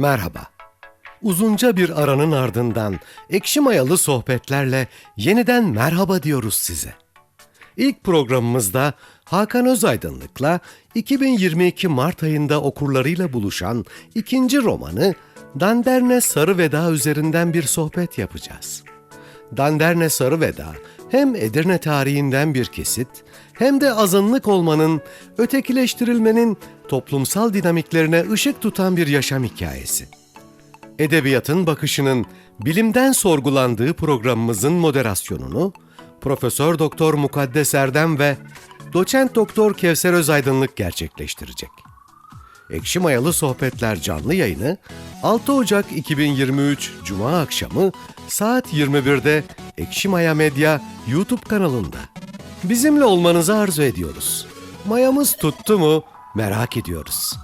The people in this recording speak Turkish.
Merhaba. Uzunca bir aranın ardından ekşi mayalı sohbetlerle yeniden merhaba diyoruz size. İlk programımızda Hakan Özaydınlık'la 2022 Mart ayında okurlarıyla buluşan ikinci romanı Danderne Sarı Veda üzerinden bir sohbet yapacağız. Danderne Sarı Veda hem Edirne tarihinden bir kesit hem de azınlık olmanın, ötekileştirilmenin toplumsal dinamiklerine ışık tutan bir yaşam hikayesi. Edebiyatın bakışının bilimden sorgulandığı programımızın moderasyonunu Profesör Doktor Mukaddes Erdem ve Doçent Doktor Kevser Özaydınlık gerçekleştirecek. Ekşi Mayalı Sohbetler canlı yayını 6 Ocak 2023 Cuma akşamı saat 21'de Ekşi Maya Medya YouTube kanalında. Bizimle olmanızı arzu ediyoruz. Mayamız tuttu mu merak ediyoruz.